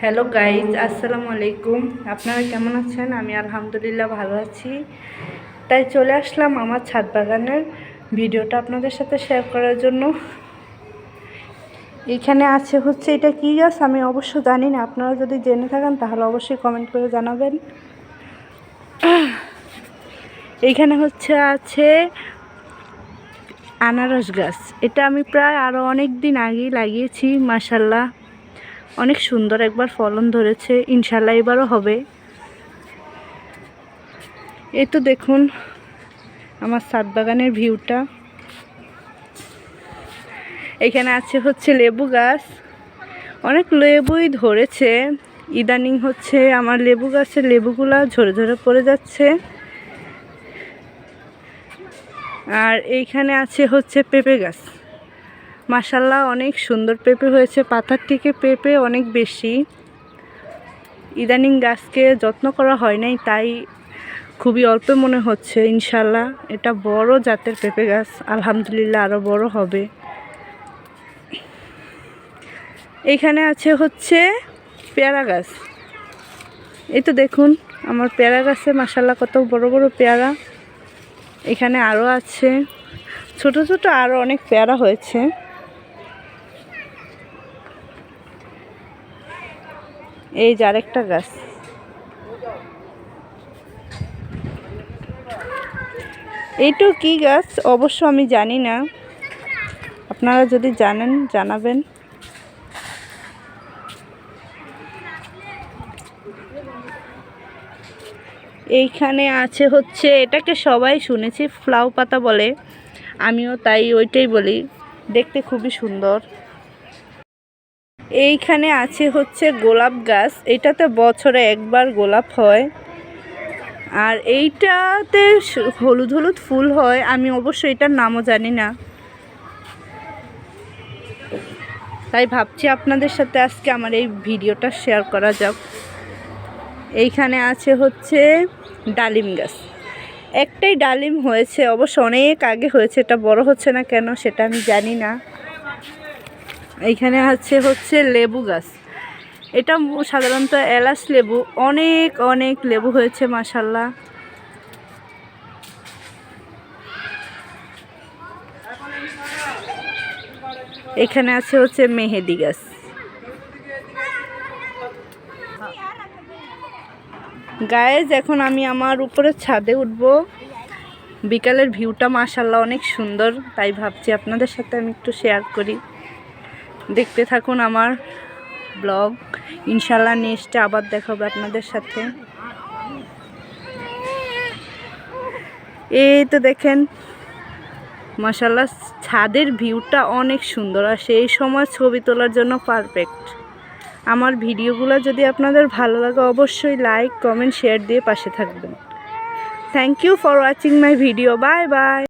Hello guys আসসালামু আলাইকুম আপনারা কেমন আছেন? আমি আলহামদুলিল্লাহ ভালো আছি। তাই চলে আসলাম আমার ছাদ বাগানের ভিডিওটা আপনাদের সাথে শেয়ার করার জন্য। এখানে আছে হচ্ছে এটা কী গাছ? আমি অবশ্য জানি না। আপনারা যদি জেনে থাকেন, তাহলে অবশ্যই কমেন্ট করে জানাবেন। এইখানে হচ্ছে আছে আনারস গাছ। এটা আমি প্রায় আরও অনেক দিন আগেই লাগিয়েছি মাসাল্লাহ অনেক সুন্দর একবার ফলন ধরেছে ইনশাল্লাহ এবারও হবে। এই তো দেখুন আমার সাত বাগানের ভিউটা। এখানে আছে হচ্ছে লেবু গাছ। অনেক লেবুই ধরেছে। ইদানিং হচ্ছে আমার লেবু গাছের লেবুগুলা ঝরে ঝরে পড়ে যাচ্ছে। আর এইখানে আছে হচ্ছে পেঁপে গাছ। মাসাল্লাহ অনেক সুন্দর পেঁপে হয়েছে। পাতার থেকে পেঁপে অনেক বেশি। ইদানিং গাছকে যত্ন করা হয় নাই, তাই খুবই অল্প মনে হচ্ছে, ইনশাল্লাহ। এটা বড় জাতের পেঁপে গাছ, আলহামদুলিল্লাহ আরও বড় হবে। এইখানে আছে হচ্ছে পেয়ারা গাছ। এই তো দেখুন, আমার পেয়ারা গাছে মাসাল্লাহ কত বড় বড় পেয়ারা। এখানে আরও আছে। ছোট ছোট আরও অনেক পেয়ারা হয়েছে। এই যে আরেকটা গাছ। এইটু কি গাছ? অবশ্য আমি জানি না। আপনারা যদি জানেন, জানাবেন। এইখানে আছে হচ্ছে, এটাকে সবাই শুনেছি ফ্লাউ পাতা বলে। আমিও তাই ওইটাই বলি। দেখতে খুবই সুন্দর। এইখানে আছে হচ্ছে গোলাপ গাছ। এটাতে বছরে একবার গোলাপ হয়। আর এইটাতে হলুদ হলুদ ফুল হয়। আমি অবশ্য এটার নামও জানি না। তাই ভাবছি আপনাদের সাথে আজকে আমার এই ভিডিওটা শেয়ার করা যাক। এইখানে আছে হচ্ছে ডালিম গাছ। একটাই ডালিম হয়েছে। অবশ্য অনেক আগে হয়েছে। এটা বড় হচ্ছে না কেন সেটা আমি জানি না। এইখানে আছে হচ্ছে লেবু গাছ। এটা সাধারণত এলাচ লেবু, অনেক অনেক লেবু হয়েছে মাসাল্লাহ এখানে আছে হচ্ছে মেহেদি গাছ। গায়েজ এখন আমি আমার উপরে ছাদে উঠব। বিকালের ভিউটা মাসাল্লাহ অনেক সুন্দর, তাই ভাবছি আপনাদের সাথে আমি একটু শেয়ার করি। দেখতে থাকুন আমার ব্লগ। ইনশাল্লাহ নেক্সটে আবার দেখাবো আপনাদের সাথে। এই তো দেখেন মাসাল্লাহ ছাদের ভিউটা অনেক সুন্দর, আর সেই সময় ছবি তোলার জন্য পারফেক্ট আমার ভিডিওগুলো যদি আপনাদের ভালো লাগে, অবশ্যই লাইক কমেন্ট শেয়ার দিয়ে পাশে থাকবেন। Thank you for watching my video bye bye